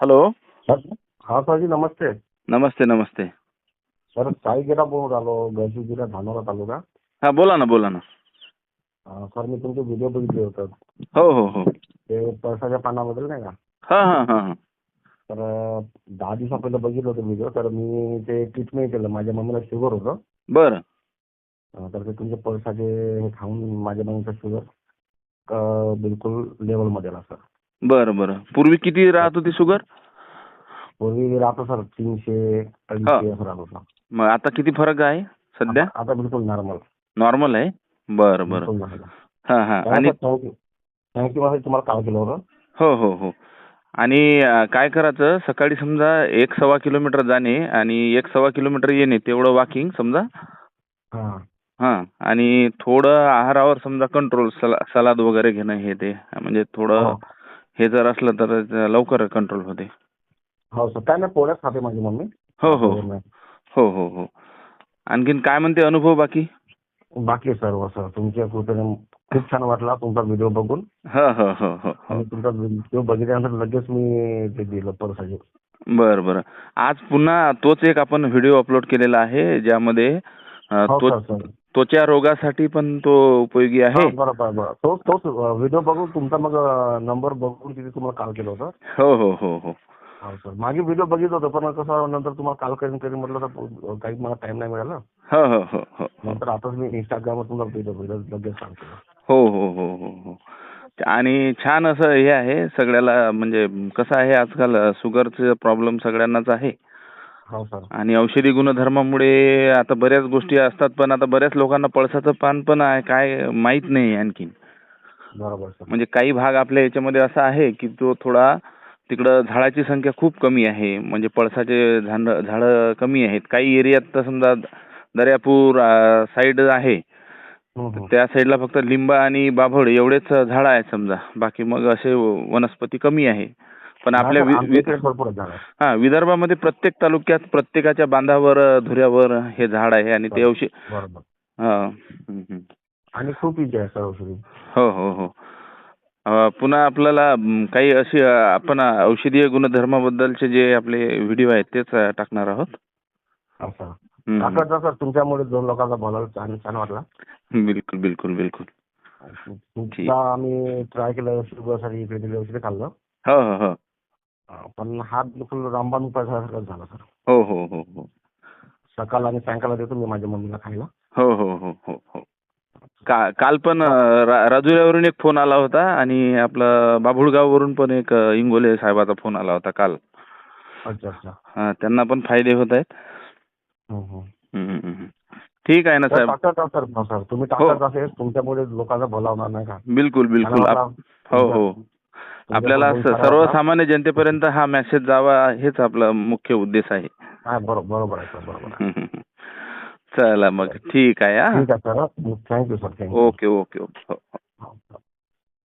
Hello हा सरजी नमस्ते नमस्ते नमस्ते sir साईगिरा बोलून गळची जिल्हा धानोरा तालुका हा बोला ना बोला ना अं, सर मी तुमचे व्हिडिओ बघितले होते हो हो हो ते पळसाच्या पानाबद्दल नाही का हा हा हा हा तर अं, दहा दिवसा पहिले बघितलं होतं व्हिडिओ तर मी ते ट्रीटमेंट केलं माझ्या मम्मीला शुगर होतं बरं अं, तर ते तुमचे पळसाचे हे खाऊन माझ्या मम्मीचं शुगर बिलकुल लेवलमध्ये आला सर बरं बरं. पूर्वी किती राहत होती शुगर? पूर्वी राहतो सर तीनशे अडीचशे असं राहत होतं. मग आता किती फरक आहे सध्या? आता- बिलकुल नॉर्मल नॉर्मल आहे? बरं बरं. हा हा. आणि थँक्यू. थँक्यू मला तुम्हाला कॉल केलं होतं हो हो हो. आणि अं, काय करायचं? सकाळी समजा एक सव्वा किलोमीटर जाणे आणि एक सव्वा किलोमीटर येणे तेवढं वॉकिंग समजा? हां. हां. आणि थोडं आहारावर समजा कंट्रोल सला सलाद वगैरे घेणं हे ते. म्हणजे थोडं हो. हे जर असलं तर लवकर कंट्रोल होते. हो सर. काय नाही पोळ्याच खाते माझी मम्मी. हो हो हो. हो हो आणखीन काय म्हणते अनुभव बाकी? बाकी सर्व सर. तुमच्या कृपेने खूप छान वाटला तुमचा व्हिडिओ बघून. हो हो हो हो. हो तुमचा व्हिडिओ बघितल्यानंतर लगेच मी ते दिलं परसाचे बरं बरं. आज पुन्हा तोच एक आपण व्हिडिओ अपलोड केलेला आहे ज्यामध्ये हो त्वचा रोगासाठी पण तो उपयोगी आहे. हा, बरं बरं बरं तोच तोच व्हिडिओ बघून तुमचा मग नंबर बघून तिथे तुम्हाला कॉल केलं होतं. हो हो हो हो. हो सर मागे व्हिडिओ बघितलं होतं पण कसं नंतर तुम्हाला कॉल करीन करीन म्हटलं तर काही मला टाइम नाही मिळाला. हो हो हो हो. नंतर आताच मी इंस्टाग्रामवर तुमचा व्हिडिओ बघितला लगेच केला. हो हो हो हो हो. आणि छान असं हे आहे सगळ्याला म्हणजे कसं आहे आजकाल शुगरचं प्रॉब्लेम सगळ्यांनाच आहे. आणि औषधी गुणधर्मामुळे आता बऱ्याच गोष्टी असतात पण आता बऱ्याच लोकांना पळसाचं पान पण आहे काय माहीत नाही आणखीन. म्हणजे काही भाग आपल्या याच्यामध्ये असा आहे की तो थोडा तिकडं झाडाची संख्या खूप कमी आहे म्हणजे पळसाचे झाड झाडं कमी आहेत. काही एरियात तर समजा दर्यापूर साईड आहे. हम्म. त्या साईडला फक्त लिंबा आणि बाभळ एवढेच झाडं आहेत समजा. बाकी मग असे वनस्पती कमी आहे. पण आपल्या. हा विदर्भामध्ये प्रत्येक तालुक्यात प्रत्येकाच्या बांधावर धुऱ्यावर हे झाड आहे आणि ते औषध हा. आणि खूप औषधी. हो हो हो. पुन्हा आपल्याला काही अशी आपण औषधीय गुणधर्माबद्दलचे जे आपले व्हिडिओ आहेत तेच टाकणार आहोत. सर तुमच्यामुळे दोन लोकांना बोलायला छान छान वाटला. बिलकुल बिलकुल बिलकुल. आम्ही ट्राय केलं शुगरसाठी इकडे औषधी खाल्लं. हो हो हो. पण हात बिलकुल रामबाण उपायासारखं झाला सर. हो हो हो हो. सकाळ आणि सायंकाळला देतो मी माझ्या मम्मीला खायला. हो हो हो हो हो. का काल पण अ, रा- राजुऱ्यावरून एक फोन आला होता आणि आपलं बाभुळगाववरून पण एक अ, इंगोले साहेबाचा फोन आला होता काल. अच्छा अच्छा. हा, त्यांना पण फायदे होत आहेत. हम्म, हम्म, हम्म. ठीक आहे ना सर, साहेब. टाकत राहा सर? हो, सर तुम्ही टाकत असेल तुमच्यामुळे लोकांना बोलावणार नाही का? बिलकुल बिलकुल. आप- हो हो. आपल्याला सर्वसामान्य जनतेपर्यंत हा मेसेज जावा हेच आपला मुख्य उद्देश आहे. हा बरोबर बरोबर आहे सर बरोबर आहे. हम्म, हम्म. चला मग ठीक आहे हा. ठीक आहे sir. Thank you sir thank you okay okay okay हो.